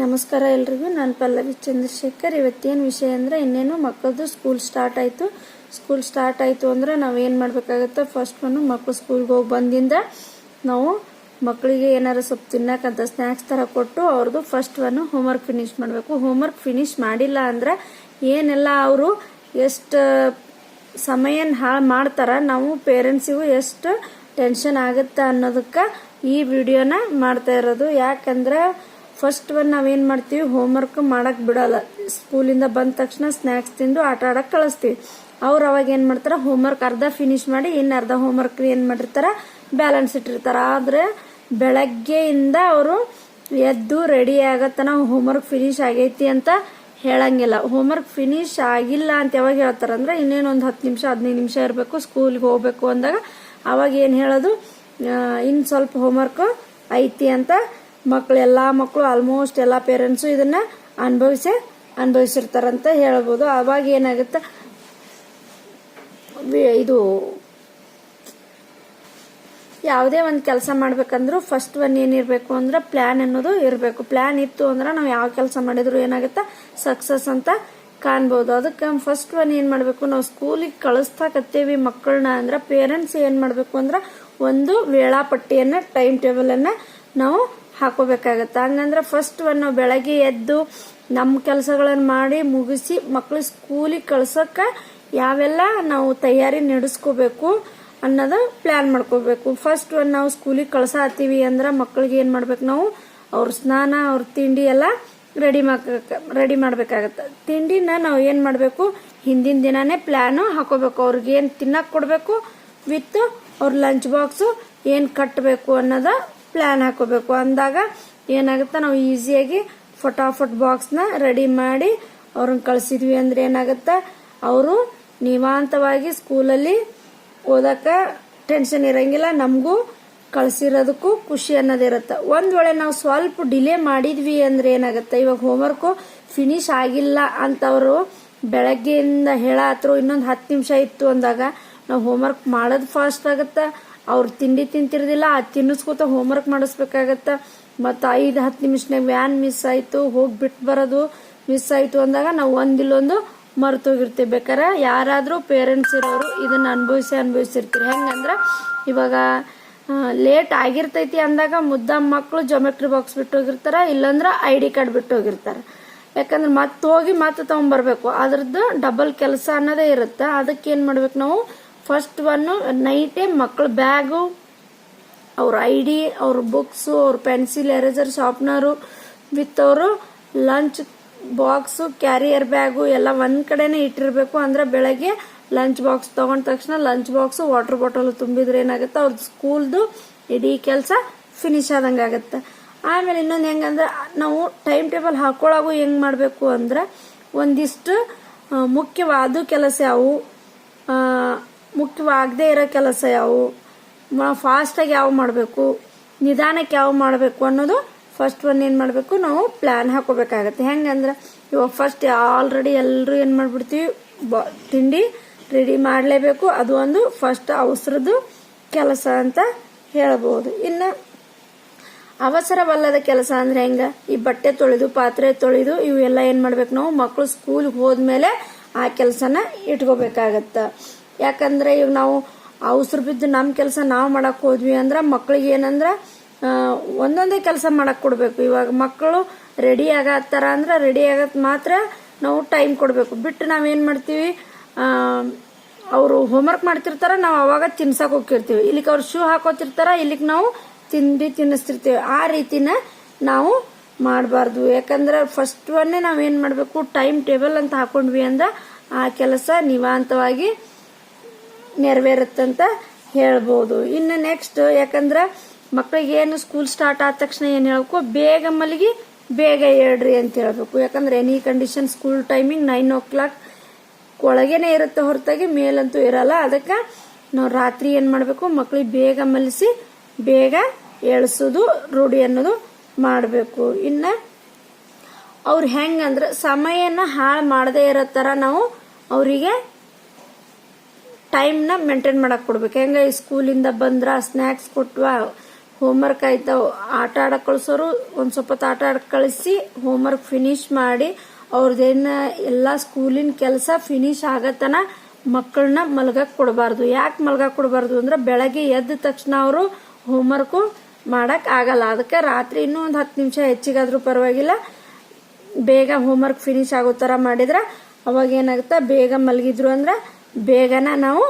ನಮಸ್ಕಾರ ಎಲ್ರಿಗೂ. ನಾನು ಪಲ್ಲವಿ ಚಂದ್ರಶೇಖರ್. ಇವತ್ತೇನು ವಿಷಯ ಅಂದರೆ ಇನ್ನೇನು ಮಕ್ಕಳದು ಸ್ಕೂಲ್ ಸ್ಟಾರ್ಟ್ ಆಯಿತು. ಸ್ಕೂಲ್ ಸ್ಟಾರ್ಟ್ ಆಯಿತು ಅಂದರೆ ನಾವೇನು ಮಾಡಬೇಕಾಗತ್ತೆ? ಫಸ್ಟ್ ಒಂದು ಮಕ್ಕಳು ಸ್ಕೂಲ್ಗೆ ಹೋಗಿ ಬಂದಿಂದ ನಾವು ಮಕ್ಕಳಿಗೆ ಏನಾರು ಸ್ವಲ್ಪ ತಿನ್ನಕ್ಕಂತ ಸ್ನ್ಯಾಕ್ಸ್ ಥರ ಕೊಟ್ಟು ಅವ್ರದ್ದು ಫಸ್ಟ್ ಒಂದು ಹೋಮ್ವರ್ಕ್ ಫಿನಿಶ್ ಮಾಡಬೇಕು. ಹೋಮ್ವರ್ಕ್ ಫಿನಿಶ್ ಮಾಡಿಲ್ಲ ಅಂದ್ರೆ ಏನೆಲ್ಲ ಅವರು ಎಷ್ಟು ಸಮಯನ ಹಾಳು ಮಾಡ್ತಾರೆ ನಾವು ಪೇರೆಂಟ್ಸಿಗೂ ಎಷ್ಟು ಟೆನ್ಷನ್ ಆಗುತ್ತೆ ಅನ್ನೋದಕ್ಕೆ ಈ ವಿಡಿಯೋನ ಮಾಡ್ತಾ ಇರೋದು. ಯಾಕಂದ್ರೆ ಫಸ್ಟ್ ಒನ್ ನಾವೇನು ಮಾಡ್ತೀವಿ? ಹೋಮ್ವರ್ಕ್ ಮಾಡಕ್ ಬಿಡಲ್ಲ. ಸ್ಕೂಲಿಂದ ಬಂದ ತಕ್ಷಣ ಸ್ನ್ಯಾಕ್ಸ್ ತಿಂದು ಆಟ ಆಡಕ್ ಕಳಿಸ್ತೀವಿ. ಅವ್ರು ಅವಾಗ ಏನು ಮಾಡ್ತಾರ? ಹೋಮ್ವರ್ಕ್ ಅರ್ಧ ಫಿನಿಶ್ ಮಾಡಿ ಇನ್ನು ಅರ್ಧ ಹೋಮ್ವರ್ಕ್ ಏನು ಮಾಡಿರ್ತಾರ? ಬ್ಯಾಲೆನ್ಸ್ ಇಟ್ಟಿರ್ತಾರ. ಆದ್ರೆ ಬೆಳಗ್ಗೆಯಿಂದ ಅವರು ಎದ್ದು ರೆಡಿ ಆಗತ್ತ ನಾವು ಹೋಮ್ವರ್ಕ್ ಫಿನಿಶ್ ಆಗೈತಿ ಅಂತ ಹೇಳಂಗಿಲ್ಲ. ಹೋಮ್ವರ್ಕ್ ಫಿನಿಶ್ ಆಗಿಲ್ಲ ಅಂತ ಯಾವಾಗ ಹೇಳ್ತಾರ ಅಂದ್ರೆ ಇನ್ನೇನು ಒಂದು ಹತ್ತು ನಿಮಿಷ, ಹದಿನೈದು ನಿಮಿಷ ಇರಬೇಕು ಸ್ಕೂಲ್ಗೆ ಹೋಗ್ಬೇಕು ಅಂದಾಗ ಅವಾಗ ಏನು ಹೇಳೋದು? ಇನ್ನು ಸ್ವಲ್ಪ ಹೋಮ್ವರ್ಕ್ ಐತಿ ಅಂತ ಮಕ್ಳು, ಎಲ್ಲ ಮಕ್ಕಳು ಆಲ್ಮೋಸ್ಟ್ ಎಲ್ಲ ಪೇರೆಂಟ್ಸು ಇದನ್ನ ಅನುಭವಿಸೇ, ಅನುಭವಿಸಿರ್ತಾರಂತ ಹೇಳ್ಬೋದು. ಅವಾಗ ಏನಾಗುತ್ತೆ? ಇದು ಯಾವುದೇ ಒಂದು ಕೆಲಸ ಮಾಡ್ಬೇಕಂದ್ರೂ ಫಸ್ಟ್ ಒನ್ ಏನಿರಬೇಕು ಅಂದ್ರೆ ಪ್ಲ್ಯಾನ್ ಅನ್ನೋದು ಇರಬೇಕು. ಪ್ಲ್ಯಾನ್ ಇತ್ತು ಅಂದ್ರೆ ನಾವು ಯಾವ ಕೆಲಸ ಮಾಡಿದ್ರು ಏನಾಗುತ್ತೆ? ಸಕ್ಸಸ್ ಅಂತ ಕಾಣ್ಬೋದು. ಅದಕ್ಕೆ ಫಸ್ಟ್ ಒನ್ ಏನು ಮಾಡಬೇಕು? ನಾವು ಸ್ಕೂಲಿಗೆ ಕಳಿಸ್ತಾಕತ್ತೀವಿ ಮಕ್ಕಳನ್ನ ಅಂದ್ರೆ ಪೇರೆಂಟ್ಸ್ ಏನು ಮಾಡಬೇಕು ಅಂದ್ರೆ ಒಂದು ವೇಳಾಪಟ್ಟಿಯನ್ನು ಟೈಮ್ ಟೇಬಲನ್ನು ನಾವು ಹಾಕೋಬೇಕಾಗತ್ತೆ. ಹಂಗಂದ್ರೆ ಫಸ್ಟ್ ನಾವು ಬೆಳಗ್ಗೆ ಎದ್ದು ನಮ್ಮ ಕೆಲಸಗಳನ್ನು ಮಾಡಿ ಮುಗಿಸಿ ಮಕ್ಕಳು ಸ್ಕೂಲಿಗೆ ಕಳ್ಸೋಕೆ ಯಾವೆಲ್ಲ ನಾವು ತಯಾರಿ ನಡೆಸ್ಕೋಬೇಕು ಅನ್ನೋದು ಪ್ಲಾನ್ ಮಾಡ್ಕೋಬೇಕು. ಫಸ್ಟ್ ಒಂದು ನಾವು ಸ್ಕೂಲಿಗೆ ಕಳ್ಸಾತೀವಿ ಅಂದ್ರೆ ಮಕ್ಕಳಿಗೆ ಏನು ಮಾಡ್ಬೇಕು ನಾವು? ಅವ್ರ ಸ್ನಾನ, ಅವ್ರ ತಿಂಡಿ ಎಲ್ಲ ರೆಡಿ ರೆಡಿ ಮಾಡ್ಬೇಕಾಗತ್ತೆ. ತಿಂಡಿನ ನಾವು ಏನು ಮಾಡಬೇಕು? ಹಿಂದಿನ ದಿನಾನೇ ಪ್ಲಾನ್ ಹಾಕೋಬೇಕು. ಅವ್ರಿಗೆ ಏನು ತಿನ್ನಕ್ ಕೊಡ್ಬೇಕು? ವಿತ್ ಅವ್ರ ಲಂಚ್ ಬಾಕ್ಸ್ ಏನು ಕಟ್ಟಬೇಕು ಅನ್ನೋದ ಪ್ಲಾನ್ ಹಾಕೋಬೇಕು. ಅಂದಾಗ ಏನಾಗುತ್ತೆ, ನಾವು ಈಸಿಯಾಗಿ ಫಟಾಫಟ್ ಬಾಕ್ಸ್ನ ರೆಡಿ ಮಾಡಿ ಅವ್ರನ್ನ ಕಳಿಸಿದ್ವಿ ಅಂದ್ರೆ ಏನಾಗುತ್ತೆ, ಅವರು ನಿವಾಂತವಾಗಿ ಸ್ಕೂಲಲ್ಲಿ ಓದಕ್ಕ ಟೆನ್ಷನ್ ಇರಂಗಿಲ್ಲ, ನಮಗೂ ಕಳಿಸಿರೋದಕ್ಕೂ ಖುಷಿ ಅನ್ನೋದಿರುತ್ತೆ. ಒಂದು ವೇಳೆ ನಾವು ಸ್ವಲ್ಪ ಡಿಲೇ ಮಾಡಿದ್ವಿ ಅಂದ್ರೆ ಏನಾಗುತ್ತೆ, ಇವಾಗ ಹೋಮ್ವರ್ಕು ಫಿನಿಶ್ ಆಗಿಲ್ಲ ಅಂತ ಅವರು ಬೆಳಗ್ಗೆಯಿಂದ ಹೇಳ ಇನ್ನೊಂದು ಹತ್ತು ನಿಮಿಷ ಇತ್ತು ಅಂದಾಗ ನಾವು ಹೋಮ್ವರ್ಕ್ ಮಾಡೋದು ಫಾಸ್ಟ್ ಆಗುತ್ತೆ. ಅವ್ರು ತಿಂಡಿ ತಿಂತಿರ್ದಿಲ್ಲ, ಅದು ತಿನ್ನಿಸ್ಕೊತ ಹೋಮ್ವರ್ಕ್ ಮಾಡಿಸ್ಬೇಕಾಗತ್ತ. ಮತ್ತು ಐದು, ಹತ್ತು ನಿಮಿಷನಾಗ ವ್ಯಾನ್ ಮಿಸ್ ಆಯ್ತು, ಹೋಗಿ ಬಿಟ್ಟು ಬರೋದು ಮಿಸ್ ಆಯ್ತು ಅಂದಾಗ ನಾವು ಒಂದಿಲ್ಲೊಂದು ಮರ್ತೋಗಿರ್ತೀವಿ. ಬೇಕಾರೆ ಯಾರಾದರೂ ಪೇರೆಂಟ್ಸ್ ಇರೋರು ಇದನ್ನ ಅನುಭವಿಸಿ ಅನುಭವಿಸಿರ್ತೀರಿ. ಹೆಂಗಂದ್ರೆ ಇವಾಗ ಲೇಟ್ ಆಗಿರ್ತೈತಿ ಅಂದಾಗ ಮುದ್ದ ಮಕ್ಕಳು ಜೊಮೆಟ್ರಿ ಬಾಕ್ಸ್ ಬಿಟ್ಟು ಹೋಗಿರ್ತಾರ ಇಲ್ಲಾಂದ್ರೆ ಐ ಡಿ ಕಾರ್ಡ್ ಬಿಟ್ಟು ಹೋಗಿರ್ತಾರ ಯಾಕಂದ್ರೆ ಮತ್ತೆ ಹೋಗಿ ಮತ್ತೆ ತಗೊಂಡ್ಬರ್ಬೇಕು ಅದ್ರದ್ದು ಡಬಲ್ ಕೆಲಸ ಅನ್ನೋದೇ ಇರುತ್ತೆ. ಅದಕ್ಕೆ ಏನು ಮಾಡ್ಬೇಕು ನಾವು? ಫಸ್ಟ್ ಒನ್ನು ನೈಟೇ ಮಕ್ಕಳ ಬ್ಯಾಗು ಅವ್ರ ಐ ಡಿ ಅವ್ರ ಬುಕ್ಸು ಅವ್ರ ಪೆನ್ಸಿಲ್ ಎರೇಸರ್ ಶಾರ್ಪ್ನರು ವಿತ್ ಅವರು ಲಂಚ್ ಬಾಕ್ಸು ಕ್ಯಾರಿಯರ್ ಬ್ಯಾಗು ಎಲ್ಲ ಒಂದ್ ಕಡೆನೆ ಇಟ್ಟಿರ್ಬೇಕು. ಅಂದ್ರೆ ಬೆಳಗ್ಗೆ ಲಂಚ್ ಬಾಕ್ಸ್ ತಗೊಂಡ ತಕ್ಷಣ ಲಂಚ್ ಬಾಕ್ಸ್ ವಾಟರ್ ಬಾಟಲ್ ತುಂಬಿದ್ರೆ ಏನಾಗುತ್ತೆ? ಅವ್ರ ಸ್ಕೂಲ್ದು ಇಡೀ ಕೆಲಸ ಫಿನಿಶ್ ಆದಂಗೆ ಆಗುತ್ತೆ. ಆಮೇಲೆ ಇನ್ನೊಂದು ಹೆಂಗಂದ್ರೆ ನಾವು ಟೈಮ್ ಟೇಬಲ್ ಹಾಕೊಳ್ಳಾಗು ಹೆಂಗ್ ಮಾಡಬೇಕು ಅಂದ್ರೆ ಒಂದಿಷ್ಟು ಮುಖ್ಯವಾದ ಕೆಲಸ ಯಾವುವು ಆ, ಮುಖ್ಯವಾಗದೇ ಇರೋ ಕೆಲಸ ಯಾವು? ಫಾಸ್ಟಾಗಿ ಯಾವ ಮಾಡಬೇಕು? ನಿಧಾನಕ್ಕೆ ಯಾವ ಮಾಡಬೇಕು ಅನ್ನೋದು ಫಸ್ಟ್ ಒಂದು ಏನು ಮಾಡಬೇಕು? ನಾವು ಪ್ಲ್ಯಾನ್ ಹಾಕೋಬೇಕಾಗತ್ತೆ. ಹೆಂಗಂದ್ರೆ ಇವಾಗ ಫಸ್ಟ್ ಆಲ್ರೆಡಿ ಎಲ್ಲರೂ ಏನು ಮಾಡ್ಬಿಡ್ತೀವಿ? ಬ- ತಿಂಡಿ ರೆಡಿ ಮಾಡಲೇಬೇಕು. ಅದು ಒಂದು ಫಸ್ಟ್ ಅವಸರದ್ದು ಕೆಲಸ ಅಂತ ಹೇಳ್ಬೋದು. ಇನ್ನು ಅವಸರವಲ್ಲದ ಕೆಲಸ ಅಂದರೆ ಹೆಂಗ? ಈ ಬಟ್ಟೆ ತೊಳೆದು, ಪಾತ್ರೆ ತೊಳೆದು, ಇವೆಲ್ಲ ಏನು ಮಾಡ್ಬೇಕು ನಾವು? ಮಕ್ಕಳು ಸ್ಕೂಲ್ಗೆ ಹೋದ್ಮೇಲೆ ಆ ಕೆಲಸನ ಇಟ್ಕೋಬೇಕಾಗತ್ತ. ಯಾಕಂದ್ರೆ ಇವಾಗ ನಾವು ಅವಸರು ಬಿದ್ದು ನಮ್ಮ ಕೆಲಸ ನಾವು ಮಾಡಕ್ ಹೋದ್ವಿ ಅಂದ್ರೆ ಮಕ್ಳಿಗೆ ಏನಂದ್ರೆ ಒಂದೊಂದೇ ಕೆಲಸ ಮಾಡಕ್ ಕೊಡ್ಬೇಕು. ಇವಾಗ ಮಕ್ಕಳು ರೆಡಿ ಆಗತ್ತಾರ ಅಂದ್ರೆ ರೆಡಿ ಆಗತ್ ಮಾತ್ರ ನಾವು ಟೈಮ್ ಕೊಡ್ಬೇಕು. ಬಿಟ್ಟು ನಾವೇನ್ ಮಾಡ್ತೀವಿ ಅವರು ಹೋಮ್ವರ್ಕ್ ಮಾಡ್ತಿರ್ತಾರ, ನಾವು ಅವಾಗ ತಿನ್ಸಕ್ ಹೋಗ್ತಿರ್ತೀವಿ. ಇಲ್ಲಿಗೆ ಅವ್ರು ಶೂ ಹಾಕೋತಿರ್ತಾರ ಇಲ್ಲಿಗೆ ನಾವು ತಿಂಡಿ ತಿನ್ನಿಸ್ತಿರ್ತೀವಿ. ಆ ರೀತಿನ ನಾವು ಮಾಡಬಾರ್ದು. ಯಾಕಂದ್ರೆ ಫಸ್ಟ್ ಒನ್ನೇ ನಾವೇನ್ ಮಾಡಬೇಕು ಟೈಮ್ ಟೇಬಲ್ ಅಂತ ಹಾಕೊಂಡ್ವಿ ಅಂದ್ರೆ ಆ ಕೆಲಸ ನಿವಾಂತವಾಗಿ ನೆರವೇರುತ್ತಂತ ಹೇಳ್ಬೋದು. ಇನ್ನು ನೆಕ್ಸ್ಟ್ ಯಾಕಂದ್ರೆ ಮಕ್ಕಳಿಗೆ ಏನು ಸ್ಕೂಲ್ ಸ್ಟಾರ್ಟ್ ಆದ ತಕ್ಷಣ ಏನು ಹೇಳಬೇಕು? ಬೇಗ ಮಲಗಿ ಬೇಗ ಹೇಳ್ರಿ ಅಂತ ಹೇಳ್ಬೇಕು. ಯಾಕಂದ್ರೆ any condition school timing nine o'clock ಒಳಗೇನೆ ಇರುತ್ತೆ ಹೊರತಾಗಿ, ಮೇಲಂತೂ ಇರಲ್ಲ. ಅದಕ್ಕೆ ನಾವು ರಾತ್ರಿ ಏನು ಮಾಡಬೇಕು? ಮಕ್ಕಳಿಗೆ ಬೇಗ ಮಲಸಿ ಬೇಗ ಏಳಿಸೋದು, ರೂಢಿ ಅನ್ನೋದು ಮಾಡಬೇಕು. ಇನ್ನು ಅವ್ರು ಹೆಂಗಂದ್ರೆ ಸಮಯನ ಹಾಳು ಮಾಡದೇ ಇರೋ ಥರ ನಾವು ಅವರಿಗೆ ಟೈಮ್ನ ಮೇಂಟೈನ್ ಮಾಡಕ್ ಕೊಡ್ಬೇಕು. ಹೆಂಗ ಸ್ಕೂಲಿಂದ ಬಂದ್ರ ಸ್ನ್ಯಾಕ್ಸ್ ಕೊಟ್ವಾ ಹೋಮ್ವರ್ಕ್ ಆಯ್ತಾವ ಆಟ ಆಡಕ್ ಕಳ್ಸೋರು ಒಂದ್ ಸ್ವಲ್ಪ ಆಟ ಆಡಕ್ ಕಳಿಸಿ ಹೋಮ್ವರ್ಕ್ ಫಿನಿಶ್ ಮಾಡಿ, ಅವ್ರದೇನ ಎಲ್ಲ ಸ್ಕೂಲಿನ ಕೆಲಸ ಫಿನಿಶ್ ಆಗತನ ಮಕ್ಕಳನ್ನ ಮಲ್ಗಕ್ ಕೊಡಬಾರ್ದು. ಯಾಕೆ ಮಲ್ಗಕ್ ಕೊಡಬಾರ್ದು ಅಂದ್ರೆ ಬೆಳಗ್ಗೆ ಎದ್ದ ತಕ್ಷಣ ಅವರು ಹೋಮ್ವರ್ಕು ಮಾಡಕ್ ಆಗಲ್ಲ. ಅದಕ್ಕೆ ರಾತ್ರಿ ಇನ್ನೂ ಒಂದು ಹತ್ತು ನಿಮಿಷ ಹೆಚ್ಚಿಗಾದ್ರೂ ಪರವಾಗಿಲ್ಲ. ಬೇಗ ಹೋಮ್ವರ್ಕ್ ಫಿನಿಶ್ ಆಗೋ ಥರ ಮಾಡಿದ್ರೆ ಅವಾಗ ಏನಾಗುತ್ತೆ? ಬೇಗ ಮಲಗಿದ್ರು ಅಂದ್ರೆ ಬೇಗನ ನಾವು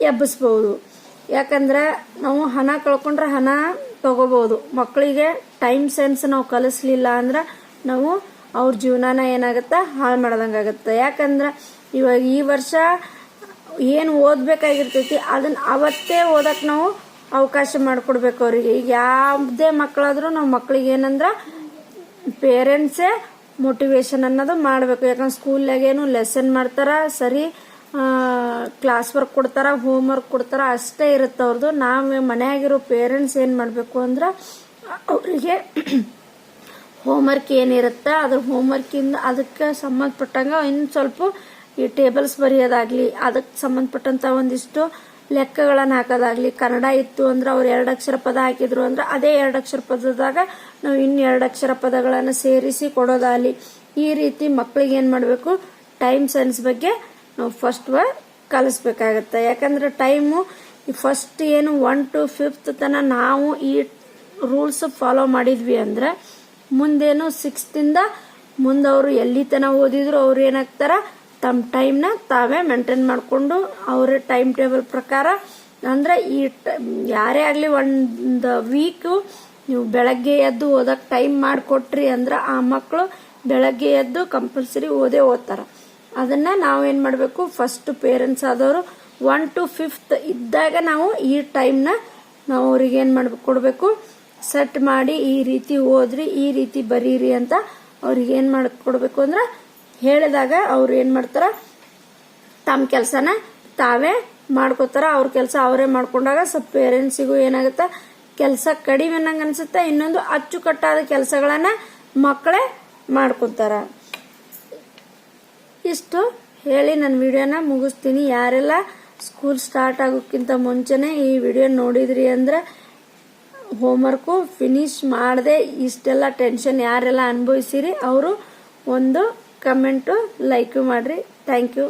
ಎಬ್ಬಿಸ್ಬೋದು. ಯಾಕಂದ್ರೆ ನಾವು ಹಣ ಕಳ್ಕೊಂಡ್ರೆ ಹಣ ತಗೋಬಹುದು ಮಕ್ಕಳಿಗೆ ಟೈಮ್ ಸೆನ್ಸ್ ನಾವು ಕಲಿಸ್ಲಿಲ್ಲ ಅಂದ್ರೆ ನಾವು ಅವ್ರ ಜೀವನನ ಏನಾಗುತ್ತೆ ಹಾಳು ಮಾಡ್ದಂಗಾಗತ್ತೆ ಯಾಕಂದ್ರೆ ಇವಾಗ ಈ ವರ್ಷ ಏನು ಓದಬೇಕಾಗಿರ್ತೈತಿ ಅದನ್ನ ಅವತ್ತೇ ಓದಕ್ಕೆ ನಾವು ಅವಕಾಶ ಮಾಡಿಕೊಡ್ಬೇಕು ಅವರಿಗೆ. ಈಗ ಯಾವುದೇ ಮಕ್ಕಳಾದರೂ ನಾವು ಮಕ್ಕಳಿಗೆ ಏನಂದ್ರೆ ಪೇರೆಂಟ್ಸೇ ಮೋಟಿವೇಶನ್ ಅನ್ನೋದು ಮಾಡಬೇಕು. ಯಾಕಂದ್ರೆ ಸ್ಕೂಲ್ನಾಗೇನು ಲೆಸನ್ ಮಾಡ್ತಾರ, ಸರಿ. ಕ್ಲಾಸ್ ವರ್ಕ್ ಕೊಡ್ತಾರ ಹೋಮ್ ವರ್ಕ್ ಕೊಡ್ತಾರ, ಅಷ್ಟೇ ಇರುತ್ತೆ ಅವ್ರದ್ದು ನಾವು ಮನೆಯಾಗಿರೋ ಪೇರೆಂಟ್ಸ್ ಏನು ಮಾಡಬೇಕು ಅಂದ್ರೆ, ಅವರಿಗೆ ಹೋಮ್ವರ್ಕ್ ಏನಿರುತ್ತೆ, ಅದ್ರ ಹೋಮ್ವರ್ಕಿಂದ ಅದಕ್ಕೆ ಸಂಬಂಧಪಟ್ಟಂಗೆ ಇನ್ನು ಸ್ವಲ್ಪ ಈ ಟೇಬಲ್ಸ್ ಬರೆಯೋದಾಗ್ಲಿ ಅದಕ್ಕೆ ಸಂಬಂಧಪಟ್ಟಂತ ಒಂದಿಷ್ಟು ಲೆಕ್ಕಗಳನ್ನು ಹಾಕೋದಾಗ್ಲಿ, ಕನ್ನಡ ಇತ್ತು ಅಂದ್ರೆ ಅವ್ರು ಎರಡು ಅಕ್ಷರ ಪದ ಹಾಕಿದ್ರು ಅಂದ್ರೆ ಅದೇ ಎರಡು ಅಕ್ಷರ ಪದದಾಗ ನಾವು ಇನ್ನು ಎರಡು ಅಕ್ಷರ ಪದಗಳನ್ನು ಸೇರಿಸಿ ಕೊಡೋದಾಗಲಿ, ಈ ರೀತಿ ಮಕ್ಕಳಿಗೆ ಏನು ಮಾಡಬೇಕು ಟೈಮ್ ಸೆನ್ಸ್ ಬಗ್ಗೆ ನಾವು ಫಸ್ಟ್ ಕಲಿಸ್ಬೇಕಾಗತ್ತೆ. ಯಾಕಂದ್ರೆ ಟೈಮು ಫಸ್ಟ್ ಏನು ಒನ್ ಟು ಫಿಫ್ತ್ ತನ ನಾವು ಈ ರೂಲ್ಸ್ ಫಾಲೋ ಮಾಡಿದ್ವಿ ಅಂದ್ರೆ ಮುಂದೇನು ಸಿಕ್ಸ್ತಿಂದ ಮುಂದೆ ಅವರು ಎಲ್ಲಿ ತನ ಓದಿದ್ರು ಅವ್ರು ಏನಾಗ್ತಾರ ತಮ್ಮ ಟೈಮ್ನ ತಾವೇ ಮೇಂಟೈನ್ ಮಾಡಿಕೊಂಡು ಅವರ ಟೈಮ್ ಟೇಬಲ್ ಪ್ರಕಾರ ಅಂದ್ರೆ ಈ ಯಾರೇ ಆಗಲಿ ಒಂದು ವೀಕು ನೀವು ಬೆಳಗ್ಗೆ ಎದ್ದು ಓದಕ್ಕೆ ಟೈಮ್ ಮಾಡಿಕೊಟ್ರಿ ಅಂದ್ರೆ ಆ ಮಕ್ಕಳು ಬೆಳಗ್ಗೆ ಎದ್ದು ಕಂಪಲ್ಸರಿ ಓದೇ ಓದ್ತಾರ. ಅದನ್ನ ನಾವೇನ್ ಮಾಡಬೇಕು? ಫಸ್ಟ್ ಪೇರೆಂಟ್ಸ್ ಆದವರು ಒನ್ ಟು ಫಿಫ್ತ್ ಇದ್ದಾಗ ನಾವು ಈ ಟೈಮ್ನ ನಾವು ಅವ್ರಿಗೆ ಏನು ಮಾಡ್ಬೇಕು ಕೊಡಬೇಕು? ಸೆಟ್ ಮಾಡಿ ಈ ರೀತಿ ಓದ್ರಿ, ಈ ರೀತಿ ಬರೀರಿ ಅಂತ ಅವ್ರಿಗೆ ಏನು ಮಾಡಿ, ಕೊಡಬೇಕು ಅಂದ್ರೆ ಹೇಳಿದಾಗ ಅವ್ರು ಏನು ಮಾಡ್ತಾರ? ತಮ್ಮ ಕೆಲಸನ ತಾವೇ ಮಾಡ್ಕೋತಾರ. ಅವ್ರ ಕೆಲಸ ಅವರೇ ಮಾಡ್ಕೊಂಡಾಗ ಸ್ವಲ್ಪ ಪೇರೆಂಟ್ಸಿಗೂ ಏನಾಗುತ್ತೆ? ಕೆಲಸ ಕಡಿಮೆ ಅನ್ನಂಗೆ ಅನ್ಸುತ್ತೆ. ಇನ್ನೊಂದು ಅಚ್ಚುಕಟ್ಟಾದ ಕೆಲಸಗಳನ್ನ ಮಕ್ಕಳೇ ಮಾಡ್ಕೊತಾರ. ಇಷ್ಟು. ಹೇಳಿ ನನ್ನ ವಿಡಿಯೋನ ಮುಗಿಸ್ತೀನಿ. ಯಾರೆಲ್ಲ ಸ್ಕೂಲ್ ಸ್ಟಾರ್ಟ್ ಆಗೋಕ್ಕಿಂತ ಮುಂಚೆನೆ ಈ ವಿಡಿಯೋ ನೋಡಿದ್ರಿ ಅಂದ್ರೆ ಹೋಮ್ವರ್ಕು ಫಿನಿಶ್ ಮಾಡದೆ ಇಷ್ಟೆಲ್ಲ ಟೆನ್ಷನ್ ಯಾರೆಲ್ಲ ಅನುಭವಿಸಿರಿ, ಅವರು ಒಂದು ಕಮೆಂಟು ಲೈಕ್ ಮಾಡಿರಿ. Thank you